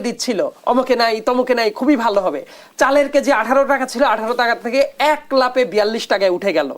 দিচ্ছিল, অমুকে নাই, তমুকে নাই, খুবই ভালো হবে। চালের কেজি আঠারো টাকা ছিল, আঠারো টাকা থেকে এক লাপে বিয়াল্লিশ টাকায় উঠে গেল।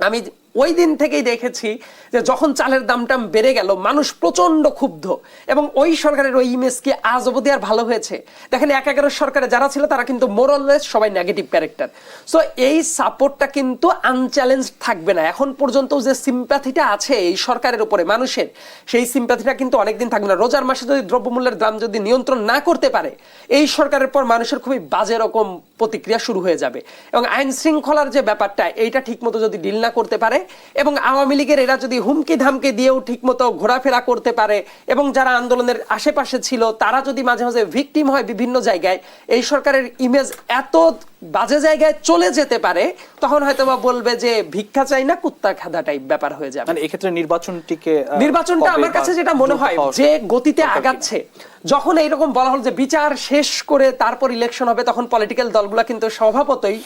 আমি ওই দিন থেকেই দেখেছি যে যখন চালের দামটা বেড়ে গেল, মানুষ প্রচণ্ড ক্ষুব্ধ। এবং ওই সরকারের ওই ইমেজ কি আজ অবধি আর ভালো হয়েছে? দেখেন এক এগারো সরকারে যারা ছিল, তারা কিন্তু মোরলেস সবাই নেগেটিভ ক্যারেক্টার সো এই সাপোর্টটা কিন্তু আনচ্যালেঞ্জ থাকবে না। এখন পর্যন্ত যে সিম্প্যাথিটা আছে এই সরকারের উপরে, মানুষের, সেই সিম্প্যাথিটা কিন্তু অনেকদিন থাকবে না। রোজার মাসে যদি দ্রব্যমূল্যের দাম যদি নিয়ন্ত্রণ না করতে পারে, এই সরকারের পর মানুষের খুবই বাজে রকম প্রতিক্রিয়া শুরু হয়ে যাবে। এবং আইন শৃঙ্খলার যে ব্যাপারটা, এইটা ঠিকমতো যদি ডিল না করতে পারে এবং আওয়ামী লীগের এরা যদি হুমকি ধামকি দিয়েও ঠিকমতো ঘোরাফেরা করতে পারে এবং যারা আন্দোলনের আশেপাশে ছিল, তারা যদি মাঝে মাঝে ভিকটিম হয় বিভিন্ন জায়গায়, এই সরকারের ইমেজ এত বাজে জায়গায় চলে যেতে পারে তখন হয়তো বা বলবে যে ভিক্ষা চাই না কুত্তা খাদা টাইপ ব্যাপার হয়ে যাবে। মানে এক্ষেত্রে নির্বাচনটিকে নির্বাচনটা আমার কাছে যেটা মনে হয় যে গতিতে আগাচ্ছে যখন এইরকম বলা হলো যে বিচার শেষ করে তারপর ইলেকশন হবে তখন পলিটিক্যাল দলগুলো কিন্তু স্বভাবতই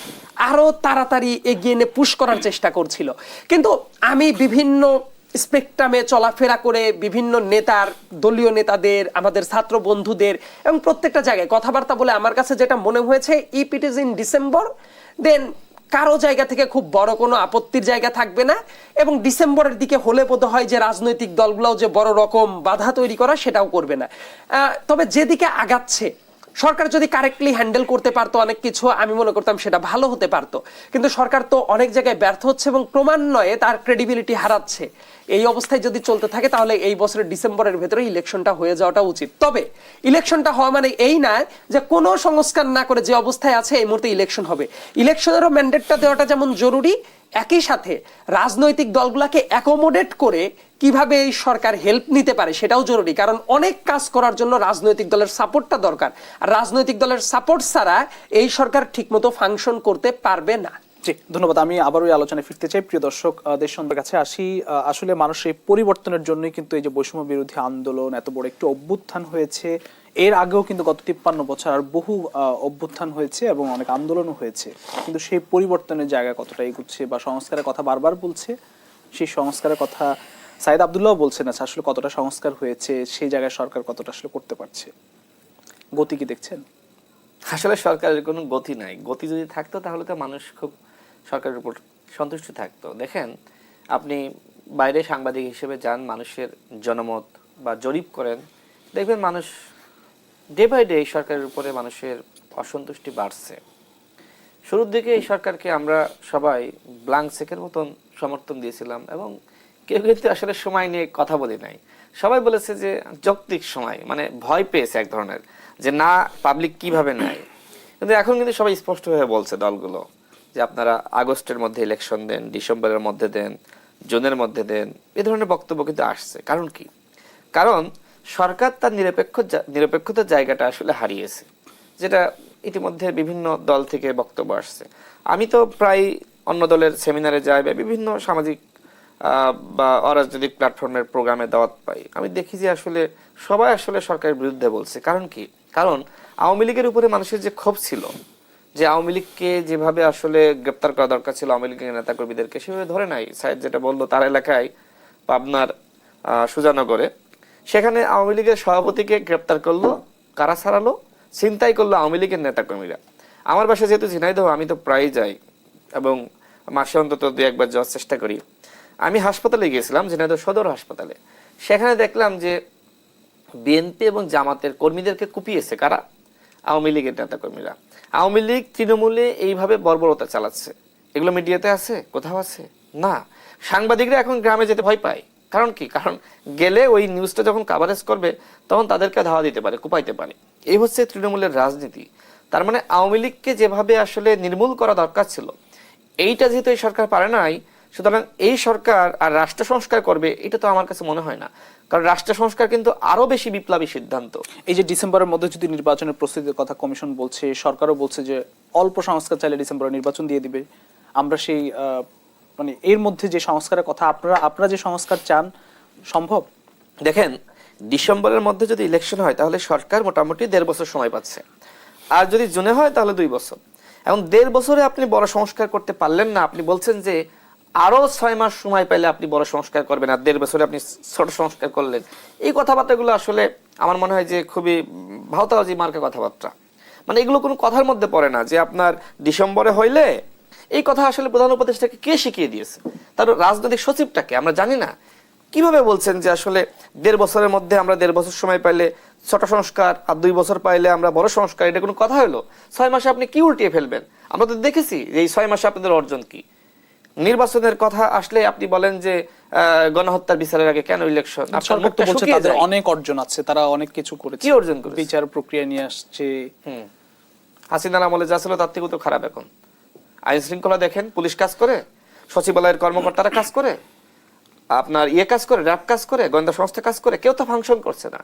আরও তাড়াতাড়ি এগিয়ে এনে পুশ করার চেষ্টা করছিল। কিন্তু আমি বিভিন্ন স্পেকট্রামে চলাফেরা করে বিভিন্ন নেতার, দলীয় নেতাদের, আমাদের ছাত্র বন্ধুদের এবং প্রত্যেকটা জায়গায় কথাবার্তা বলে আমার কাছে যেটা মনে হয়েছে if it is in December then কারও জায়গা থেকে খুব বড় কোনো আপত্তির জায়গা থাকবে না এবং ডিসেম্বরের দিকে হলে বোধ হয় যে রাজনৈতিক দলগুলোও যে বড় রকম বাধা তৈরি করা সেটাও করবে না। তবে যেদিকে আগাচ্ছে সরকার যদি কারেক্টলি হ্যান্ডেল করতে পারতো অনেক কিছু, আমি মনে করতাম সেটা ভালো হতে পারতো। কিন্তু সরকার তো অনেক জায়গায় ব্যর্থ হচ্ছে এবং ক্রমান্বয়ে তার ক্রেডিবিলিটি হারাচ্ছে। এই অবস্থায় যদি চলতে থাকে, তাহলে এই বছরের ডিসেম্বরের ভেতরে ইলেকশনটা হয়ে যাওয়াটা উচিত। তবে ইলেকশনটা হওয়া মানে এই না যে কোনো সংস্কার না করে যে অবস্থায় আছে, এই মুহূর্তে ইলেকশন হবে। ইলেকশনেরও ম্যান্ডেটটা দেওয়াটা যেমন জরুরি একই সাথে রাজনৈতিক দলগুলোকে অ্যাকোমোডেট করে কীভাবে এই সরকার হেল্প নিতে পারে সেটাও জরুরি। কারণ অনেক কাজ করার জন্য রাজনৈতিক দলের সাপোর্টটা দরকার। আর রাজনৈতিক দলের সাপোর্ট ছাড়া এই সরকার ঠিকমতো ফাংশন করতে পারবে না। জি, ধন্যবাদ। আমি আবার ওই আলোচনায় ফিরতে চাই। প্রিয় দর্শক দেশবন্ধুর কাছে আসি। আসলে মানুষের পরিবর্তনের জন্যই কিন্তু এই যে বৈষম্য বিরোধী আন্দোলন এত বড় একটি অভ্যুত্থান হয়েছে। এর আগেও কিন্তু গত তিপ্পান্ন বছর আর বহু অভ্যুত্থান হয়েছে এবং অনেক আন্দোলনও হয়েছে। কিন্তু সেই পরিবর্তনের জায়গা কতটা এগুচ্ছে বা সংস্কারের কথা বারবার বলছে, সেই সংস্কারের কথা সাইদ আবদুল্লাহ বলছেন আচ্ছা আসলে কতটা সংস্কার হয়েছে, সেই জায়গায় সরকার কতটা আসলে করতে পারছে। গতি কি দেখছেন? আসলে সরকারের কোনো গতি নাই। গতি যদি থাকতো তাহলে তো মানুষ খুব সরকারের উপর সন্তুষ্ট থাকতো। দেখেন, আপনি বাইরে সাংবাদিক হিসেবে যান, মানুষের জনমত বা জরিপ করেন, দেখবেন মানুষ ডে বাই ডে এই সরকারের উপরে মানুষের অসন্তুষ্টি বাড়ছে। শুরুর দিকে এই সরকারকে আমরা সবাই ব্লাঙ্ক চেকের মতন সমর্থন দিয়েছিলাম এবং কেউ কিন্তু আসলে সময় নিয়ে কথা বলি নাই। সবাই বলেছে যে যৌক্তিক সময় মানে ভয় পেয়েছে এক ধরনের, যে না পাবলিক কীভাবে নেয়? কিন্তু এখন কিন্তু সবাই স্পষ্ট হয়ে বলছে দলগুলো। যে আপনারা আগস্টের মধ্যে ইলেকশন দেন, ডিসেম্বরের মধ্যে দেন, জুনের মধ্যে দেন, এ ধরনের বক্তব্য কিন্তু আসছে। কারণ কি? কারণ সরকার তার নিরপেক্ষ নিরপেক্ষতার জায়গাটা আসলে হারিয়েছে, যেটা ইতিমধ্যে বিভিন্ন দল থেকে বক্তব্য আসছে। আমি তো প্রায় অন্য দলের সেমিনারে যাই বা বিভিন্ন সামাজিক বা অরাজনৈতিক প্ল্যাটফর্মের প্রোগ্রামে দাওয়াত পাই। আমি দেখি যে আসলে সবাই আসলে সরকারের বিরুদ্ধে বলছে। কারণ কি? কারণ আওয়ামী লীগের উপরে মানুষের যে ক্ষোভ ছিল যে আওয়ামী লীগকে যেভাবে আসলে গ্রেপ্তার করা দরকার ছিল আওয়ামী লীগের নেতা কর্মীদেরকে সেভাবে ধরে নাই। সাহেব যেটা বলল, তার এলাকায় পাবনার সুজানগরে। সেখানে আওয়ামী লীগের সভাপতিকে গ্রেপ্তার করল, কারা ছাড়ালো? ছিনতাই করল আওয়ামী লীগের নেতাকর্মীরা। আমার বাসা যেহেতু ঝিনাইদহ, আমি তো প্রায়ই যাই এবং মাসে অন্তত দু একবার যাওয়ার চেষ্টা করি। আমি হাসপাতালে গিয়েছিলাম, ঝিনাইদহ সদর হাসপাতালে। সেখানে দেখলাম যে বিএনপি এবং জামাতের কর্মীদেরকে কুপিয়েছে কারা? আওয়ামী লীগের নেতাকর্মীরা। আওয়ামী লীগ তৃণমূলে এইভাবে বর্বরতা চালাচ্ছে। এগুলো মিডিয়াতে আছে? কোথাও আছে? না। সাংবাদিকরা এখন গ্রামে যেতে ভয় পায়। কারণ কি? কারণ গেলে ওই নিউজটা যখন কাভারেজ করবে, তখন তাদেরকে ধাওয়া দিতে পারে, কুপাইতে পারে। এই হচ্ছে তৃণমূলের রাজনীতি। তার মানে আওয়ামী লীগকে যেভাবে আসলে নির্মূল করা দরকার ছিল, এইটা যেহেতু এই সরকার পারে নাই সুতরাং এই সরকার আর রাষ্ট্র সংস্কার করবে এটা তো আমার কাছে মনে হয় না। কারণ রাষ্ট্র সংস্কার কিন্তু আরও বেশি বিপ্লবী সিদ্ধান্ত। এই যে ডিসেম্বরের মধ্যে যদি নির্বাচনের প্রস্তুতির কথা কমিশন বলছে সরকারও বলছে যে অল্প সংস্কার চাইলে ডিসেম্বরে নির্বাচন দিয়ে দিবে। আমরা সেই মানে এর মধ্যে যে সংস্কারের কথা আপনারা আপনারা যে সংস্কার চান সম্ভব? দেখেন ডিসেম্বরের মধ্যে যদি ইলেকশন হয় তাহলে সরকার মোটামুটি দেড় বছর সময় পাচ্ছে। আর যদি জুনে হয় তাহলে দুই বছর। এখন দেড় বছরে আপনি বড় সংস্কার করতে পারলেন না আপনি বলছেন যে আরও ছয় মাস সময় পাইলে আপনি বড় সংস্কার করবেন আর দেড় বছরে আপনি ছোট সংস্কার করলেন। এই কথাবার্তাগুলো আসলে আমার মনে হয় যে খুবই ভাওতাবাজি মার্কা কথাবার্তা। মানে এগুলো কোনো কথার মধ্যে পড়ে না যে আপনার ডিসেম্বরে হইলে এই কথা আসলে প্রধান উপদেষ্টাকে কে শিখিয়ে দিয়েছে? তার রাজনৈতিক সচিবটাকে, আমরা জানি না। কীভাবে বলছেন যে আসলে দেড় বছরের মধ্যে আমরা দেড় বছর সময় পাইলে ছোট সংস্কার আর দুই বছর পাইলে আমরা বড় সংস্কার, এটা কোনো কথা হলো? ছয় মাসে আপনি কি উল্টিয়ে ফেলবেন? আমরা তো দেখেছি যে এই ছয় মাসে আপনাদের অর্জন কি? নির্বাচনের কথা আসলে আপনি বলেন যে গণহত্যার বিচারের আগে কেন ইলেকশন তো বলছে তাদের অনেক অর্জন আছে তারা অনেক কিছু করেছে। কি অর্জন করেছে? বিচার প্রক্রিয়া নিয়ে আসছে। হাসিনার আমলে যা ছিল তার থেকেও তো খারাপ এখন। আইন শৃঙ্খলা দেখেন পুলিশ কাজ করে সচিবালয়ের কর্মকর্তারা কাজ করে আপনার ইয়ে কাজ করে র্যাব কাজ করে গোয়েন্দা সংস্থা কাজ করে কেউ তো ফাংশন করছে না।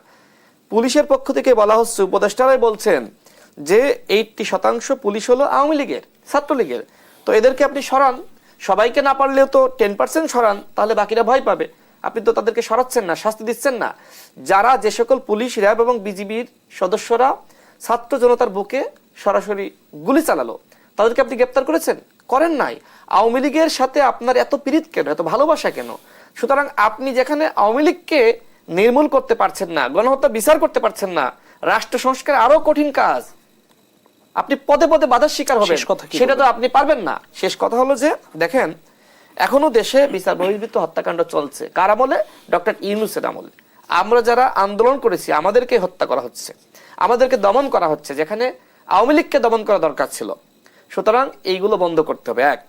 পুলিশের পক্ষ থেকে বলা হচ্ছে উপদেষ্টারাই বলছেন যে এইটটি শতাংশ পুলিশ হলো আওয়ামী লীগের ছাত্রলীগের। তো এদেরকে আপনি সরান। সবাইকে না পারলেও তো টেন পার্সেন্ট সরান, তাহলে বাকিরা ভয় পাবে। আপনি তো তাদেরকে সরাচ্ছেন না, শাস্তি দিচ্ছেন না। যারা যে সকল পুলিশ, র্যাব এবং বিজিবির সদস্যরা ছাত্র জনতার বুকে সরাসরি গুলি চালালো, তাদেরকে আপনি গ্রেপ্তার করেছেন? করেন নাই। আওয়ামী লীগের সাথে আপনার এত পীড়িত কেন, এত ভালোবাসা কেন? সুতরাং আপনি যেখানে আওয়ামী লীগকে নির্মূল করতে পারছেন না, গণহত্যা বিচার করতে পারছেন না, রাষ্ট্র সংস্কার আরও কঠিন কাজ। আপনি পদে পদে বাধার শিকার হবেন। সেটা তো আপনি পারবেন না। শেষ কথা হলো যে দেখেন এখনও দেশে বিচার বহির্ভূত হত্যাকাণ্ড চলছে। কার আমলে? ডক্টর ইউনুসের আমলে। আমরা যারা আন্দোলন করেছি আমাদেরকে হত্যা করা হচ্ছে। আমাদেরকে দমন করা হচ্ছে যেখানে আওয়ামী লীগকে দমন করা দরকার ছিল। সুতরাং এইগুলো বন্ধ করতে হবে এক।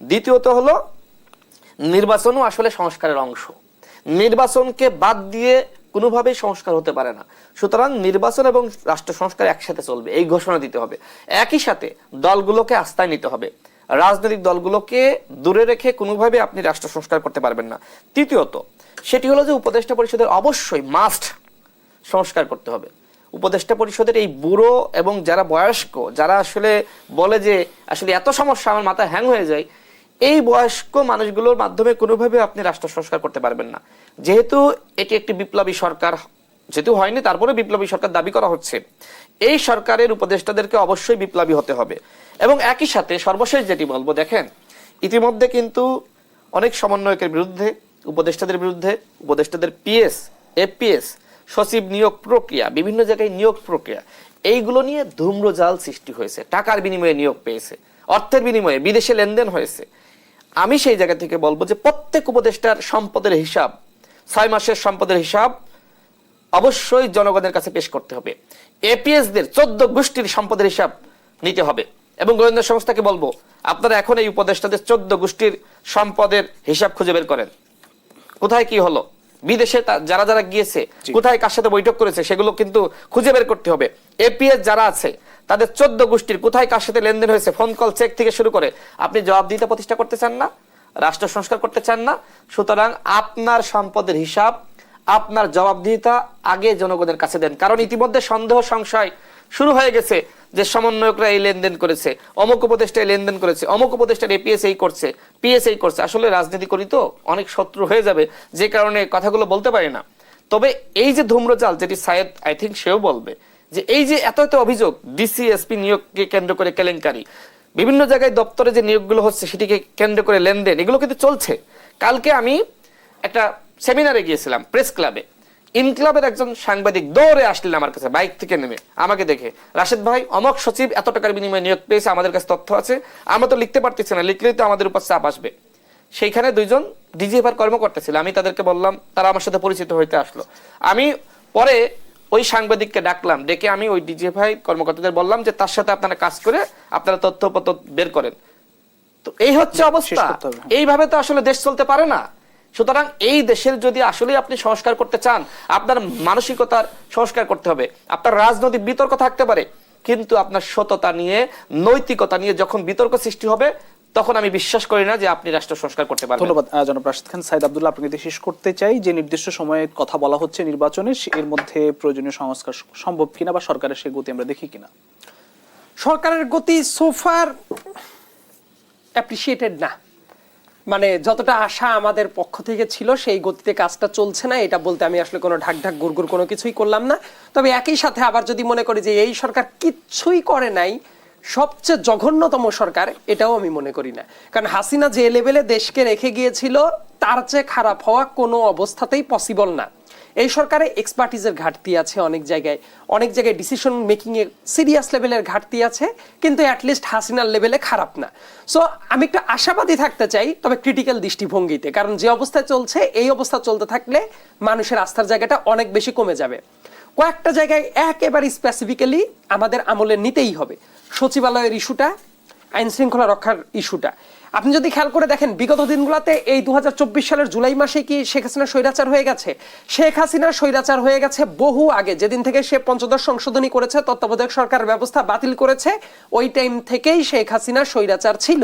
দ্বিতীয়ত হলো নির্বাচনও আসলে সংস্কারের অংশ। নির্বাচনকে বাদ দিয়ে কোনোভাবেই সংস্কার হতে পারে না। সুতরাং নির্বাচন এবং রাষ্ট্র সংস্কার একসাথে চলবে, এই ঘোষণা দিতে হবে। একই সাথে দলগুলোকে আস্থায় নিতে হবে। রাজনৈতিক দলগুলোকে দূরে রেখে কোনোভাবে আপনি রাষ্ট্র সংস্কার করতে পারবেন না। তৃতীয়ত, সেটি হলো যে উপদেষ্টা পরিষদের অবশ্যই মাস্ট সংস্কার করতে হবে। উপদেষ্টা পরিষদের এই বুড়ো এবং যারা বয়স্ক, যারা আসলে বলে যে আসলে এত সমস্যা আমার মাথায় হ্যাং হয়ে যায় এই বয়স্ক মানুষগুলোর মাধ্যমে কোনোভাবে আপনি রাষ্ট্র সংস্কার করতে পারবেন না। যেহেতু এটি একটি বিপ্লবী সরকার, যেহেতু হয়নি তারপরে বিপ্লবী সরকার দাবি করা হচ্ছে। এই সরকারের উপদেষ্টাদেরকে অবশ্যই বিপ্লবী হতে হবে। এবং একই সাথে সর্বশেষ যেটি বলব, দেখেন, ইতিমধ্যে কিন্তু অনেক সমন্বয়কের বিরুদ্ধে, উপদেষ্টাদের বিরুদ্ধে, উপদেষ্টাদের পিএস এপিএস সচিব নিয়োগ প্রক্রিয়া, বিভিন্ন জায়গায় নিয়োগ প্রক্রিয়া, এইগুলো নিয়ে ধূম্রজাল সৃষ্টি হয়েছে। টাকার বিনিময়ে নিয়োগ পেয়েছে, অর্থের বিনিময়ে বিদেশে লেনদেন হয়েছে। আমি সেই জায়গা থেকে বলব যে প্রত্যেক উপদেষ্টার সম্পদের হিসাব ছয় মাসের সম্পদের হিসাব অবশ্যই জনগণের কাছে পেশ করতে হবে। এপিএস দের চোদ্দ গোষ্ঠীর সম্পদের হিসাব নিতে হবে। এবং গোয়েন্দা সংস্থাকে বলব আপনারা এখন এই উপদেষ্টাদের চোদ্দ গোষ্ঠীর সম্পদের হিসাব খুঁজে বের করেন। কোথায় কি হলো? বিদেশে যারা যারা গিয়েছে কোথায় কার সাথে বৈঠক করেছে সেগুলো কিন্তু খুঁজে বের করতে হবে। এপিএস যারা আছে তাদের চোদ্দ গোষ্ঠীর কোথায় কার সাথে লেনদেন হয়েছে? ফোন কল চেক থেকে শুরু করে। আপনি জবাবদিহিতা প্রতিষ্ঠা করতে চান না? রাষ্ট্র সংস্কার করতে চান না? সুতরাং আপনার সম্পদের হিসাব, আপনার জবাবদিহিতা আগে জনগণের কাছে দেন। কারণ ইতিমধ্যে সন্দেহ, সংশয় শুরু হয়ে গেছে যে সমন্বয়করা এই লেনদেন করেছে, অমুক উপদেষ্টা এই লেনদেন করেছে, অমুক উপদেষ্টার এপিএস এই করছে পিএস এই করছে। আসলে রাজনীতি করি তো, অনেক শত্রু হয়ে যাবে, যে কারণে কথাগুলো বলতে পারি না। তবে এই যে ধূম্রজাল, যেটি সায়েদ আই থিঙ্ক সেও বলবে যে এই যে এত এত অভিযোগ ডিসি এসপি নিয়োগকে কেন্দ্র করে কেলেঙ্কারি, বিভিন্ন জায়গায় দপ্তরে যে নিয়োগগুলো হচ্ছে সেটিকে কেন্দ্র করে লেনদেন, এগুলো কিন্তু চলছে। কালকে আমি একটা সেমিনারে গিয়েছিলাম, প্রেস ক্লাবে। ইনক্লাবের একজন সাংবাদিক দৌড়ে আসলেন আমার কাছে, বাইক থেকে নেমে, আমাকে দেখে। রাশেদ ভাই, অমক সচিব, এত টাকার বিনিময়ে নিয়োগ পেয়েছে, আমাদের কাছে তথ্য আছে। আমরা তো লিখতে পারতেছি না, লিখলেই তো আমাদের উপর চাপ আসবে। সেইখানে দুইজন ডিজিএফআর কর্মকর্তা ছিল, আমি তাদেরকে বললাম, তারা আমার সাথে পরিচিত হইতে আসলো। আমি পরে ওই সাংবাদিককে ডাকলাম ডেকে আমি ওই ডিজিএফআই কর্মকর্তাদের বললাম যে তার সাথে আপনারা কাজ করে আপনারা তথ্যপত্র বের করেন। তো এই হচ্ছে অবস্থা। হ্যাঁ। এইভাবে তো আসলে দেশ চলতে পারে না। সুতরাং এই দেশের যদি আসলে আপনি সংস্কার করতে চান আপনার মানসিকতার সংস্কার করতে হবে আপনার রাজনৈতিক বিতর্ক থাকতে পারে কিন্তু আপনার সততা নিয়ে নৈতিকতা নিয়ে যখন বিতর্ক সৃষ্টি হবে তখন আমি বিশ্বাস করি না যে আপনি রাষ্ট্র সংস্কার করতে পারবেন। ধন্যবাদ। জনাব রাশিদ খান সাইদ আব্দুল্লাহ আপনাকে শেষ করতে চাই। যে নির্দিষ্ট সময়ে কথা বলা হচ্ছে নির্বাচনে এর মধ্যে প্রয়োজনীয় সংস্কার সম্ভব কিনা বা সরকারের সেই গতি আমরা দেখি কিনা? সরকারের গতি সোফার অ্যাপ্রিসিয়েটেড না। মানে যতটা আশা আমাদের পক্ষ থেকে ছিল সেই গতিতে কাজটা চলছে না। এটা বলতে আমি আসলে কোনো ঢাক ঢাক গুড়গুড় কোনো কিছুই করলাম না। তবে একই সাথে আবার যদি মনে করি যে এই সরকার কিচ্ছুই করে নাই সবচেয়ে জঘন্যতম সরকার, এটাও আমি মনে করি না। কারণ হাসিনা যে লেভেলে দেশকে রেখে গিয়েছিল, তার চেয়ে খারাপ হওয়া কোনো অবস্থাতেই পসিবল না। এই সরকারে এক্সপার্টিজের ঘাটতি আছে অনেক জায়গায়। অনেক জায়গায় ডিসিশন মেকিং এর সিরিয়াস লেভেলের ঘাটতি আছে, কিন্তু অ্যাটলিস্ট হাসিনার লেভেলে খারাপ না। সো আমি একটু আশাবাদী থাকতে চাই, তবে ক্রিটিক্যাল দৃষ্টিভঙ্গিতে। কারণ যে অবস্থায় চলছে, এই অবস্থা চলতে থাকলে মানুষের আস্থার জায়গাটা অনেক বেশি কমে যাবে। কয়েকটা জায়গায় একেবারে স্পেসিফিক্যালি আমাদের আমলে নিতেই হবে। সচিবালয়ের ইস্যুটা, আইন শৃঙ্খলা রক্ষার ইস্যুটা। আপনি যদি খেয়াল করে দেখেন, বিগত দিনগুলোতে এই দুহাজার চব্বিশ সালের জুলাই মাসে কি শেখ হাসিনা স্বৈরাচার হয়ে গেছে? শেখ হাসিনা স্বৈরাচার হয়ে গেছে বহু আগে। যেদিন থেকে সে পঞ্চদশ সংশোধনী করেছে, তত্ত্বাবধায়ক সরকার ব্যবস্থা বাতিল করেছে, ওই টাইম থেকেই শেখ হাসিনা স্বৈরাচার ছিল।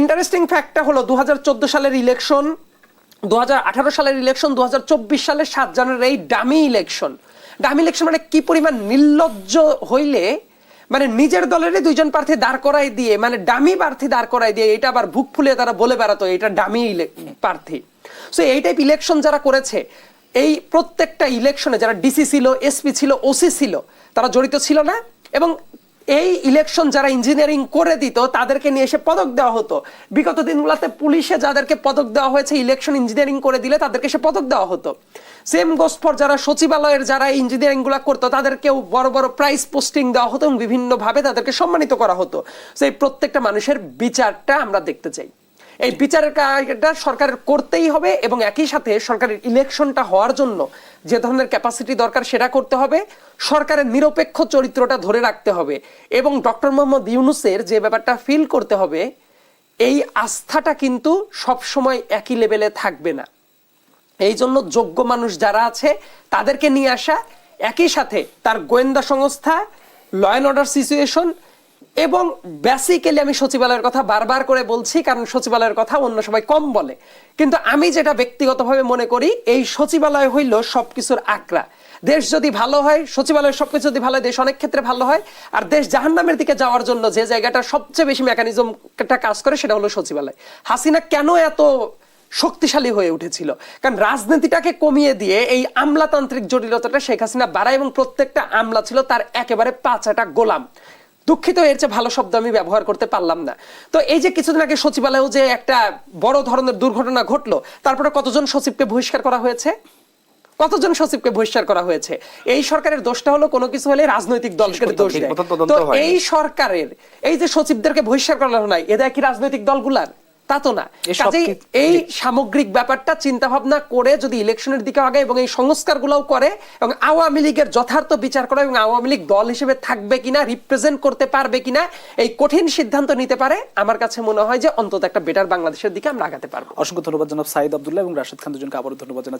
ইন্টারেস্টিং ফ্যাক্টটা হলো দু হাজার চোদ্দ সালের ইলেকশন দু হাজার আঠারো সালের ইলেকশন দু হাজার চব্বিশ সালের সাত জানুয়ারির এই ডামি ইলেকশন। ডামি ইলেকশন মানে কি পরিমাণ নির্লজ্জ হইলে মানে নিজের দলেরই দুইজন প্রার্থী দাঁড় করাই দিয়ে মানে ডামি প্রার্থী দাঁড় করাই দিয়ে, এটা আবার বুক ফুলিয়ে তারা বলে বেড়াতো, এটা ডামি প্রার্থী। সো এই টাইপ ইলেকশন যারা করেছে, এই প্রত্যেকটা ইলেকশনে যারা ডিসি ছিল এসপি ছিল ওসি ছিল, তারা জড়িত ছিল না এবং এই ইলেকশন যারা ইঞ্জিনিয়ারিং করে দিত, তাদেরকে নিয়ে এসে পদক দেওয়া হতো। বিগত দিনগুলোতে পুলিশে যাদেরকে পদক দেওয়া হয়েছে ইলেকশন ইঞ্জিনিয়ারিং করে দিলে তাদেরকে সে পদক দেওয়া হতো। সেম গোস ফর যারা সচিবালয়ের, যারা ইঞ্জিনিয়ারিংগুলা করতো, তাদেরকেও বড় বড় প্রাইজ পোস্টিং দেওয়া হতো এবং বিভিন্নভাবে তাদেরকে সম্মানিত করা হতো। সেই প্রত্যেকটা মানুষের বিচারটা আমরা দেখতে চাই। এই বিচারের কাজটা সরকারের করতেই হবে এবং একই সাথে সরকারের ইলেকশনটা হওয়ার জন্য যে ধরনের ক্যাপাসিটি দরকার সেটা করতে হবে। সরকারের নিরপেক্ষ চরিত্রটা ধরে রাখতে হবে এবং ডক্টর মোহাম্মদ ইউনুসের যে ব্যাপারটা ফিল করতে হবে, এই আস্থাটা কিন্তু সব সময় একই লেভেলে থাকবে না। এই জন্য যোগ্য মানুষ যারা আছে, তাদেরকে নিয়ে আসা, একই সাথে তার গোয়েন্দা সংস্থা ল অ্যান্ড অর্ডার সিচুয়েশন এবং বেসিক্যালি আমি সচিবালয়ের কথা বারবার করে বলছি, কারণ সচিবালয়ের কথা অন্য সবাই কম বলে। কিন্তু আমি যেটা ব্যক্তিগতভাবে মনে করি, এই সচিবালয় হইল সবকিছুর আকরা দেশ যদি ভালো হয়, সচিবালয় সবকিছু যদি ভালো হয়, দেশ অনেক ক্ষেত্রে ভালো হয়, আর দেশ জাহান্নামের দিকে যাওয়ার জন্য যে জায়গাটা সবচেয়ে বেশি মেকানিজমটা কাজ করে, সেটা হলো সচিবালয়। হাসিনা কেন এত শক্তিশালী হয়ে উঠেছিল। কারণ রাজনীতিটাকে কমিয়ে দিয়ে এই আমলাতান্ত্রিক জটিলতাটা শেখ হাসিনা বাড়ায় এবং প্রত্যেকটা আমলা ছিল তার একেবারে পাঁচাটা গোলাম। দুঃখিত এর চেয়ে ভালো শব্দ আমি ব্যবহার করতে পারলাম না। তো এই যে কিছুদিন আগে সচিবালয়েও যে একটা বড় ধরনের দুর্ঘটনা ঘটলো তারপরে কতজন সচিবকে বহিষ্কার করা হয়েছে? কতজন সচিবকে বহিষ্কার করা হয়েছে? এই সরকারের দোষটা হলো কোনো কিছু হলে রাজনৈতিক দলকে দোষ দেয়। তো এই সরকারের এই যে সচিবদেরকে বহিষ্কার করা হলো না এদের কি রাজনৈতিক দলগুলার? তা তো না। কাজেই এই সামগ্রিক ব্যাপারটা চিন্তা ভাবনা করে যদি ইলেকশনের দিকে আগে এবং এই সংস্কারগুলোও করে এবং আওয়ামী লীগের যথার্থ বিচার করে এবং আওয়ামী লীগ দল হিসেবে থাকবে কিনা রিপ্রেজেন্ট করতে পারবে কিনা এই কঠিন সিদ্ধান্ত নিতে পারে আমার কাছে মনে হয় যে অন্তত একটা বেটার বাংলাদেশের দিকে আমরা আগাতে পারব। অসংখ্য ধন্যবাদ জনাব সাইদ আবদুল্লাহ এবং রাশেদ খান দুজনকে আবারও ধন্যবাদ জানাচ্ছি।